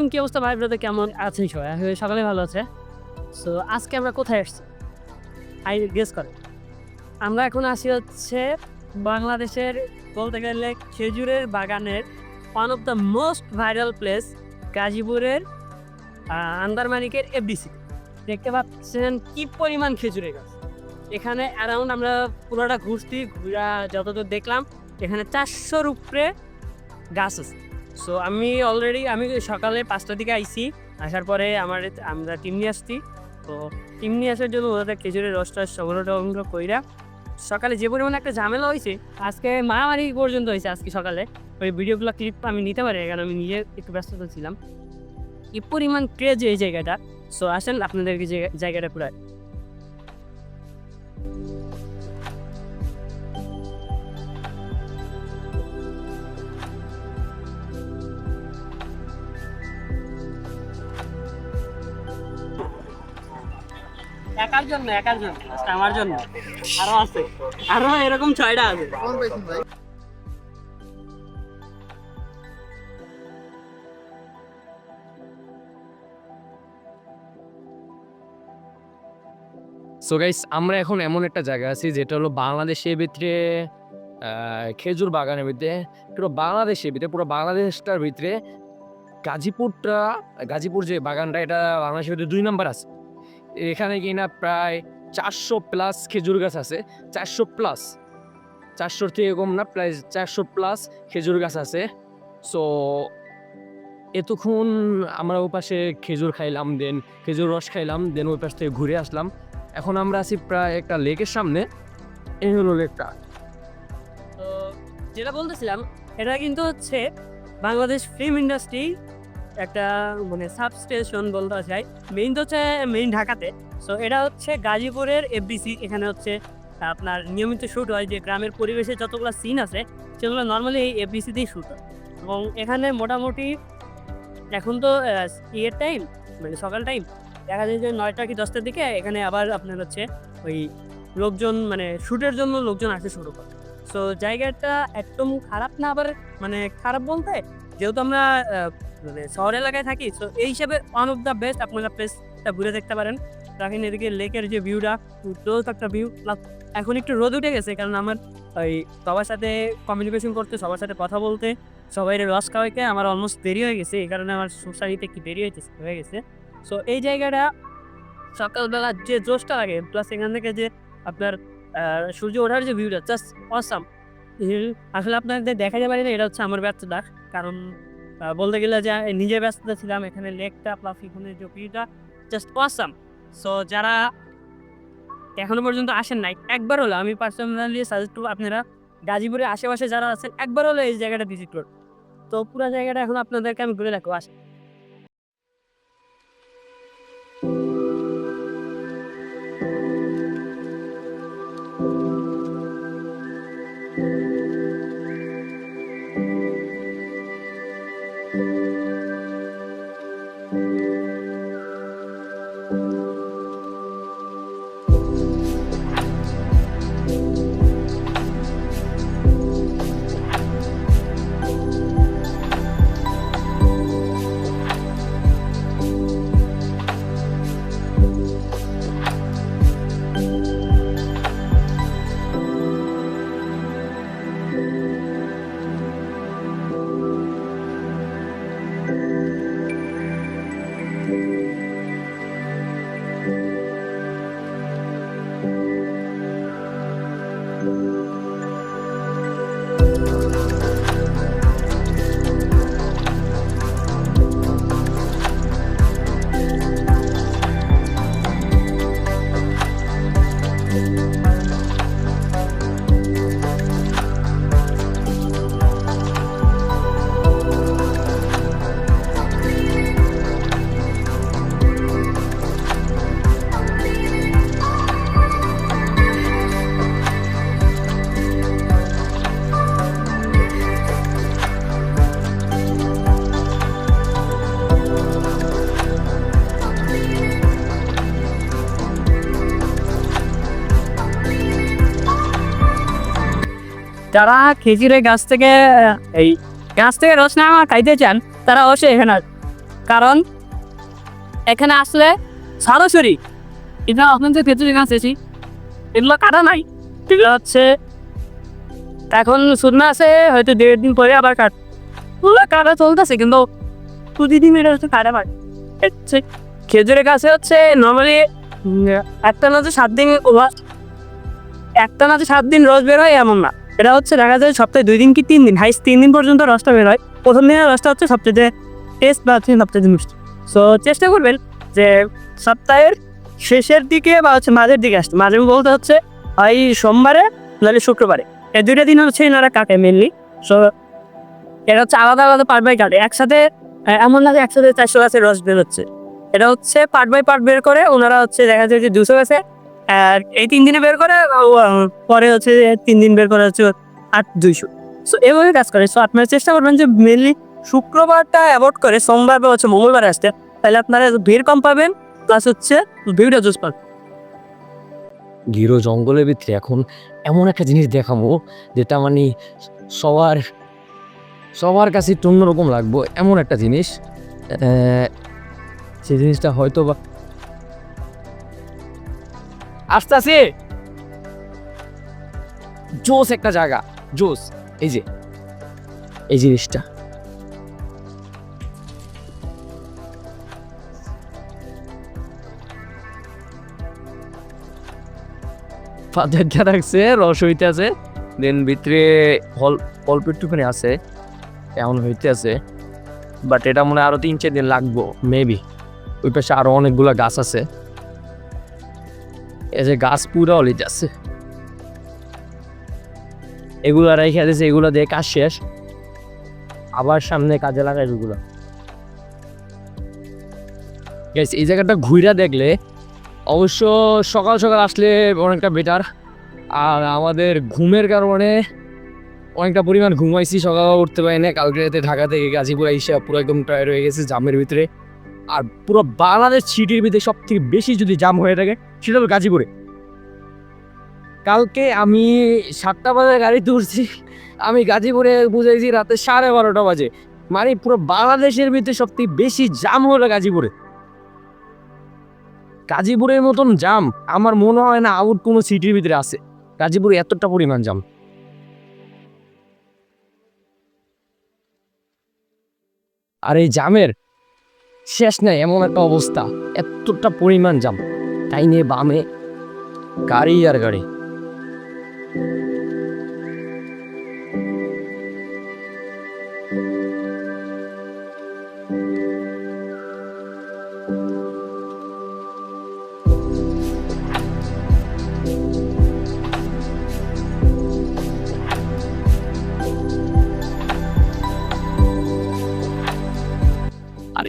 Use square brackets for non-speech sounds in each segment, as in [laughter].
আলাইকুম কি অবস্থা? ভাই, ব্রাদার কেমন? আছেন সবাই সকালে ভালো আছে। সো আজকে আমরা কোথায় আসছি? আই গেস করে। আমরা এখন আসি হচ্ছে বাংলাদেশের বলতে গেলে খেজুরের বাগানের one of the most viral place গাজীপুরের আন্দারমানিকের এফডিসি দেখতে পাচ্ছেন কি পরিমাণ খেজুরের গাছ। এখানে অ্যারাউন্ড আমরা পুরোটা ঘুরছি, ঘুরা যতদূর দেখলাম, এখানে চারশোর উপরে গাছ আছে। সো আমি অলরেডি আমি সকালে পাঁচটার দিকে আইছি। আসার পরে আমার আমরা টিম নিয়ে আসছি। তো টিম নিয়ে আসার জন্য ওদের খেজুরের রসটা সংগ্রহ টংগ্রহ কইরা সকালে যে পরিমাণে একটা ঝামেলা হয়েছে আজকে মারামারি পর্যন্ত হয়েছে আজকে সকালে। ওই ভিডিওগুলো ক্লিপ আমি নিতে পারি, কারণ আমি নিজে একটু ব্যস্ত ছিলাম। কি পরিমাণ ক্রেজ এই জায়গাটা। সো আসেন আপনাদেরকে জায়গাটা পুরো জন্য? একার জন্য। আমার জন্য। আরও আছে। আরও এরকম ছয়টা আছে। সো গাইস আমরা এখন এমন একটা জায়গা আছি যেটা হলো বাংলাদেশের ভিতরে খেজুর বাগানের ভিতরে, পুরো বাংলাদেশের ভিতরে, পুরো বাংলাদেশটার ভিতরে গাজীপুরটা, গাজীপুর যে বাগানটা, এটা বাংলাদেশের ভিতরে দুই নম্বর আছে। এখানে কিনা প্রায় চারশো প্লাস খেজুর গাছ আছে। চারশো প্লাস চারশোর থেকে কম না, প্রায় চারশো প্লাস খেজুর গাছ আছে। সো এতক্ষণ আমরা ওই পাশে খেজুর খাইলাম দেন খেজুর রস খাইলাম দেন ওই পাশ থেকে ঘুরে আসলাম। এখন আমরা আছি প্রায় একটা লেকের সামনে। এই হলো লেকটা। যেটা বলতেছিলাম, এটা কিন্তু হচ্ছে বাংলাদেশ ফিল্ম ইন্ডাস্ট্রি একটা মানে সাবস্টেশন বলতে চাই। মেইন তো হচ্ছে মেইন ঢাকাতে। সো এটা হচ্ছে গাজীপুরের এফবিসি এখানে হচ্ছে আপনার নিয়মিত শ্যুট হয় যে গ্রামের পরিবেশে যতগুলো সিন আছে, সেগুলো নর্মালি এই এফবিসিতেই শ্যুট হয়। এবং এখানে মোটামুটি এখন তো ইয়ের টাইম মানে সকাল টাইম দেখা যায় যে নয়টা কি দশটার দিকে এখানে আবার আপনার হচ্ছে ওই লোকজন মানে শ্যুটের জন্য লোকজন আসে শুরু করে। সো জায়গাটা একদম খারাপ না, আবার মানে খারাপ বলতে যেহেতু আমরা মানে শহর এলাকায় থাকি তো এই হিসাবে ওয়ান অফ দ্য বেস্ট আপনারা প্লেসটা ঘুরে দেখতে পারেন। দেখেন এদিকে লেকের যে ভিউটা রোজ একটা ভিউ প্লাস এখন একটু রোদ উঠে গেছে, কারণ আমার ওই সবার সাথে কমিউনিকেশন করতে, সবার সাথে কথা বলতে, সবাই রস খাওয়াইতে আমার অলমোস্ট দেরি হয়ে গেছে, এই কারণে আমার সোসাইটিতে একটু দেরি হয়েছে হয়ে গেছে। সো এই জায়গাটা সকালবেলা যে জোশটা লাগে প্লাস এখান থেকে যে আপনার সূর্য ওঠার যে ভিউটা জাস্ট অসাম আসলে আপনাদের দেখা যাবে না, এটা হচ্ছে আমার ব্যর্থতা। কারণ বলতে গেলে যে নিজে ব্যস্ততা ছিলাম, এখানে লেকটা প্লাস এখানে যে ভিউটা জাস্ট অসাম সো যারা এখনও পর্যন্ত আসেন নাই, একবার হলো আমি পার্সোনালি সাজেস্ট করব আপনারা গাজীপুরের আশেপাশে যারা আছেন, একবার হলো এই জায়গাটা ভিজিট করুন। তো পুরো জায়গাটা এখন আপনাদেরকে আমি ঘুরে রাখব আসেন। যারা খেজুরের গাছ থেকে, এই গাছ থেকে রস না খাইতে চান, তারা অবশ্যই এখানে। কারণ এখানে আসলে সরাসরি এটা আপনার যে খেজুরের গাছ এসি এগুলো কাটা নাই। এগুলো হচ্ছে, এখন শুকনো আছে, হয়তো দেড় দিন পরে আবার কাট। ওগুলো কাটা চলতেছে, কিন্তু প্রতিদিন এটা হচ্ছে কাটা হচ্ছে, খেজুরের গাছে হচ্ছে নর্মালি একটা না সাত দিন একটা না সাত দিন রস বের হয় এমন না। এটা হচ্ছে দেখা যায় সপ্তাহে দুই দিন কি তিন দিন? হাইস তিন দিন পর্যন্ত রসটা বের হয়। প্রথম দিনের রসটা হচ্ছে সবচেয়ে টেস্ট বা হচ্ছে সবচেয়ে মিষ্টি। সো চেষ্টা করবেন যে সপ্তাহের শেষের দিকে বা হচ্ছে মাঝের দিকে আসতে। মাঝে বলতে হচ্ছে হয় সোমবারে নাহলে শুক্রবারে। এই দুইটা দিন হচ্ছে এনারা কাটে মেনলি সো এটা হচ্ছে আলাদা আলাদা পার্ট বাই কাটে একসাথে এমন যে একসাথে চারশো গাছের রস বের হচ্ছে এটা হচ্ছে পার্ট বাই পার্ট বের করে ওনারা হচ্ছে দেখা যায় যে দুশো গাছে এই তিন দিনে বের করে পরে হচ্ছে তিন দিন বের করে হচ্ছে আট, দুইশো। সো এভাবে কাজ করে। সো আপনারা চেষ্টা করবেন যে মেনলি শুক্রবারটা অ্যাভয়েড করে, সোমবার বা হচ্ছে মঙ্গলবার আসতে। তাহলে আপনারা ভিড় কম পাবেন প্লাস হচ্ছে ভিউটা জুস পাবেন। গিরো জঙ্গলের ভিতরে এখন এমন একটা জিনিস দেখাবো, যেটা মানে সবার সবার কাছে অন্যরকম লাগবো। এমন একটা জিনিস সেই জিনিসটা হয়তো বা আস্তে আস্তে জোস একটা জায়গা, জোস, এই যে, এই জিনিসটা। পাথরটা রাখছে রস হইতে আছে, দেন ভিতরে হল, অল্প একটুখানি আছে, এমন হইতে আছে। বাট এটা মনে হয় আরও তিন চার দিন লাগবো মেবি ওই পাশে আরও অনেকগুলা গাছ আছে। যে গাছ পুরা অলিতে যাচ্ছে এগুলো রেখে দিয়েছে এগুলো দিয়ে কাজ শেষ। আবার সামনে কাজে লাগাই এগুলো। এই জায়গাটা ঘুইরা দেখলে অবশ্য সকাল সকাল আসলে অনেকটা বেটার আর আমাদের ঘুমের কারণে অনেকটা পরিমাণ ঘুমাইছি, সকাল উঠতে পারি না কালকে ঢাকা থেকে গাজীপুর এসে পুরো একদম টায়ার হয়ে গেছে, জামের ভিতরে। আর পুরো বাংলাদেশ সিটির ভিতরে সব থেকে বেশি যদি জাম হয়ে থাকে, সেটা হলো গাজীপুরে। কালকে আমি সাতটা বাজে গাড়ি উঠছি আমি গাজীপুরে বুঝাইছি রাতে সাড়ে বারোটা বাজে। মানে পুরো বাংলাদেশের ভিতরে সব থেকে বেশি জাম হলো গাজীপুরে। গাজীপুরের মতন জাম আমার মনে হয় না আউট কোনো সিটির ভিতরে আছে। গাজীপুরে এতটা পরিমাণ জাম আর এই জামের শেষ নেই এমন একটা অবস্থা। এতটা পরিমাণ জাম তাই নিয়ে বামে গাড়ি আর গাড়ি।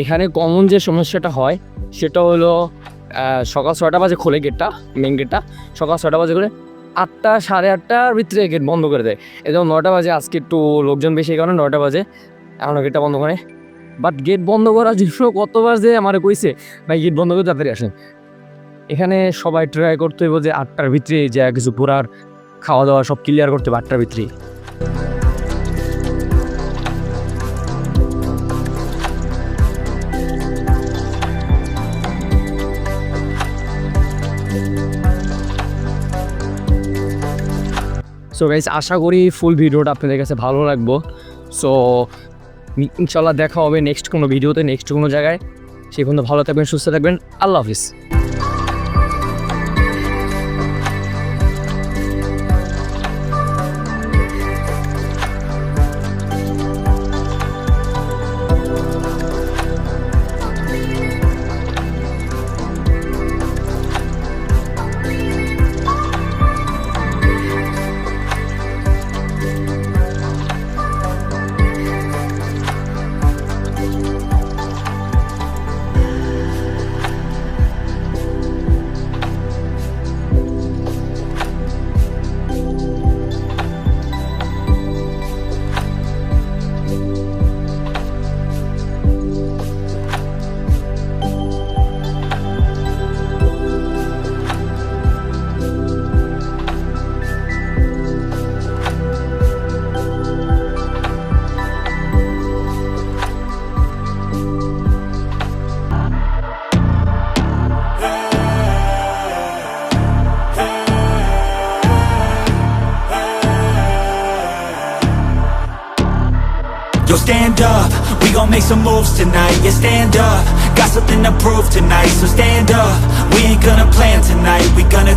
এখানে কমন যে সমস্যাটা হয়, সেটা হলো সকাল ছয়টা বাজে খোলে গেটটা মেন গেটটা সকাল ছটা বাজে করে আটটা, সাড়ে আটটার ভিতরে গেট বন্ধ করে দেয়। এবং নটা বাজে, আজকে একটু লোকজন বেশি কারণে নটা বাজে। এখন গেটটা বন্ধ করে বাট গেট বন্ধ করার জন্য [laughs] কতবার যে আমার কইছে, ভাই গেট বন্ধ করে তাড়াতাড়ি আসেন। এখানে সবাই ট্রাই করতে হইব যে আটটার ভিতরে যা কিছু ঘোরার খাওয়া দাওয়া সব ক্লিয়ার করতে হবে, আটটার ভিতরে সো গাইজ আশা করি ফুল ভিডিওটা আপনাদের কাছে ভালো লাগবো। সো ইনশাল্লাহ দেখা হবে নেক্সট কোনো ভিডিওতে নেক্সট কোনো জায়গায়। সেই পর্যন্ত ভালো থাকবেন, সুস্থ থাকবেন। আল্লাহ হাফিজ। Stand up, we gon' make some moves tonight. Yeah, stand up, got something to prove tonight. So stand up, we ain't gonna plan tonight. We gonna